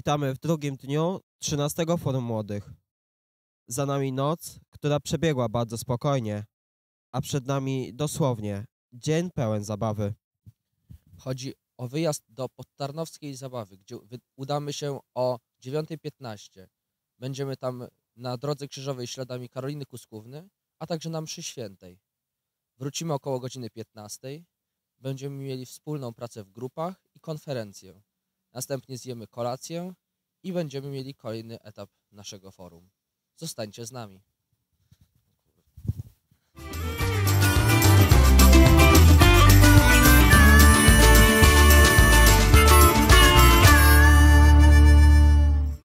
Witamy w drugim dniu 13 Forum Młodych. Za nami noc, która przebiegła bardzo spokojnie, a przed nami dosłownie dzień pełen zabawy. Chodzi o wyjazd do Podtarnowskiej Zabawy, gdzie udamy się o 9.15. Będziemy tam na drodze krzyżowej śladami Karoliny Kuskówny, a także na mszy świętej. Wrócimy około godziny 15. Będziemy mieli wspólną pracę w grupach i konferencję. Następnie zjemy kolację i będziemy mieli kolejny etap naszego forum. Zostańcie z nami.